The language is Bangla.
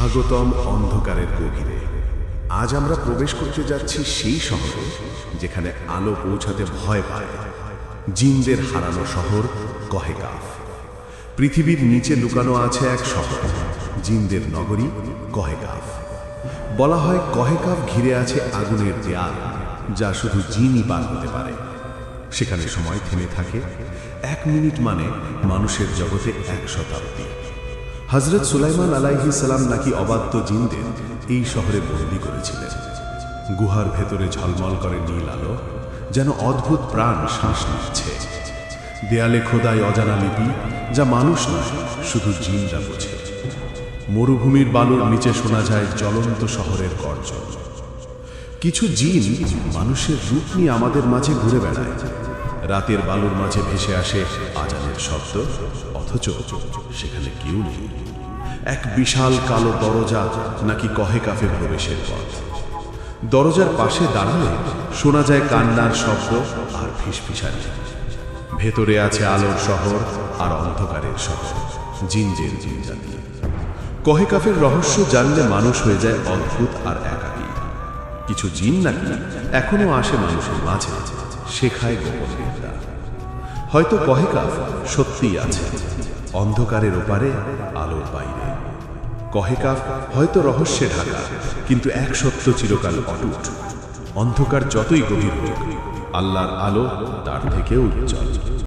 স্বাগতম অন্ধকারের গভীরে। আজ আমরা প্রবেশ করতে যাচ্ছি সেই শহরে যেখানে আলো পৌঁছাতে ভয় পায়। জিনদের হারানো শহর কহেকাফ। পৃথিবীর নিচে লুকানো আছে এক শহর, জিনদের নগরী কহেকাফ। বলা হয় কহেকাফ ঘিরে আছে আগুনের দেয়াল, যা শুধু জিনই পার হতে পারে। সেখানে সময় থেমে থাকে, এক মিনিট মানে মানুষের জগতে এক শতাব্দী। হজরত সুলাইমান আলাইহি সালাম নাকি অবাধ্য জিনদের এই শহরে বন্দি করেছিলেন। গুহার ভেতরে ঝলমল করে নীল আলো, যেন অদ্ভুত প্রাণ শ্বাস নিচ্ছে। দেয়ালে খোদায় অজানা লিপি, যা মানুষ নয়, শুধু জিনরা বোঝে। মরুভূমির বালুর নিচে শোনা যায় জ্বলন্ত শহরের গর্জন। কিছু জিন মানুষের রূপ নিয়ে আমাদের মাঝে ঘুরে বেড়ায়। রাতের বালুর মাঝে ভেসে আসে আজানের শব্দ, অথচ সেখানে কেউ নেই। এক বিশাল কালো দরজা নাকি কহে কাফে প্রবেশের পথ। দরজার পাশে দাঁড়ালে শোনা যায় কান্নার শব্দ আর ফিসফিসানি। ভেতরে আছে আলোর শহর আর অন্ধকারের শহর, জিনজের জিনজাতি। কহে কাফের রহস্য জানলে মানুষ হয়ে যায় অদ্ভুত আর একাকী। কিছু জিন নাকি এখনও আসে মানুষের মাঝে। শেখায় গোপন বিদ্যা হয়তো কহেকাফ সত্যিই আছে। অন্ধকারের ওপারে আলোর বাইরে। কহেকাফ হয়তো রহস্যে ঢাকা, কিন্তু এক সত্য চিরকাল অটুট। অন্ধকার যতই গভীর হোক, আল্লাহর আলো তার থেকেও উজ্জ্বল।